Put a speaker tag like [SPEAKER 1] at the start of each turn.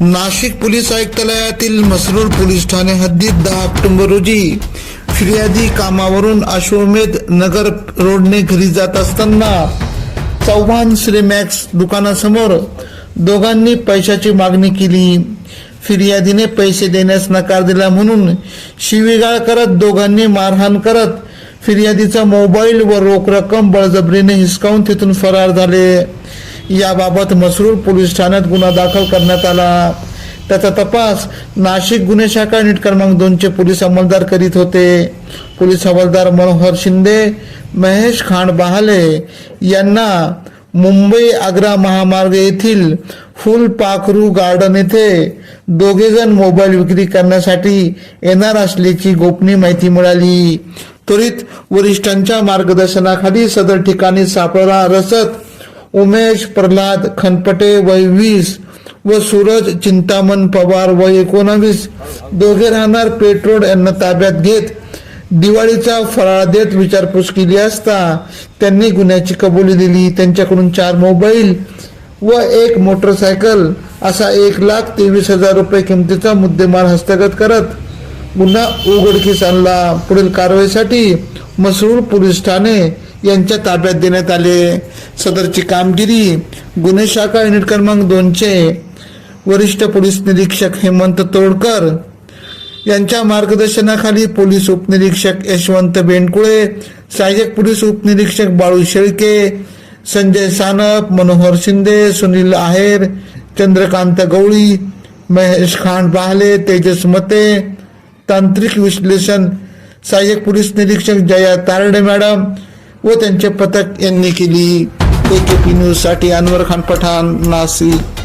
[SPEAKER 1] Nashik police आयुक्तालयातील Masrur police Thane हद्दीत दहा ऑक्टोबर रोजी फिर्यादी कामावरून अश्वमेध नगर रोडने घरी जात असताना चव्हाण श्रीमॅक्स दुकानासमोर दोघांनी पैशाची मागणी केली. फिर्यादीने पैसे देण्यास नकार दिला म्हणून शिवीगाळ करत दोघांनी मारहाण करत फिर्यादीचा मोबाईल व रोख रक्कम बळजबरीने हिसकावून तिथून फरार झाले. याबाबत मसरूर पोलीस ठाण्यात गुन्हा दाखल करण्यात आला. त्याचा तपास नाशिक गुन्हे शाखा युनिट क्रमांक दोनचे पोलीस अंमलदार करीत होते. पोलीस हवालदार मनोहर शिंदे महेश खान बहाले यांना मुंबई आग्रा महामार्ग येथील फुल पाखरू गार्डन येथे दोघेजण मोबाईल विक्री करण्यासाठी येणार असल्याची गोपनीय माहिती मिळाली. त्वरित वरिष्ठांच्या मार्गदर्शनाखाली सदर ठिकाणी सापळा रसत उमेश प्रल्हाद खनपटे वय वीस व सूरज चिंतामण पवार वय एकोणावीस. दोघे राहणार पेट्रोल यांना ताब्यात घेत. दिवाळीचा फराळ देत विचारपूस केली असता त्यांनी गुन्ह्याची कबुली दिली. त्यांच्याकडून चार मोबाईल व एक मोटरसायकल असा एक लाख तेवीस हजार रुपये किमतीचा मुद्देमाल हस्तगत करत गुन्हा उघडकीस आणला. पुढील कारवाईसाठी मसरूळ पोलीस ठाणे यांच्या ताब्यात देण्यात आले. सदरची कामगिरी गुन्हे शाखा युनिट क्रमांक दोनचे वरिष्ठ पोलीस निरीक्षक हेमंत तोडकर यांच्या मार्गदर्शनाखाली पोलीस उपनिरीक्षक यशवंत बेंडकुळे सहाय्यक पोलीस उपनिरीक्षक बाळू शेळके संजय सानप मनोहर शिंदे सुनील आहेर चंद्रकांत गवळी महेश खांड बाहले तेजस मते तांत्रिक विश्लेषण सहाय्यक पोलीस निरीक्षक जया तारडे मॅडम व त्यांचे पथक यांनी केली. एकेपी न्यूजसाठी अनवर खान पठाण नाशिक.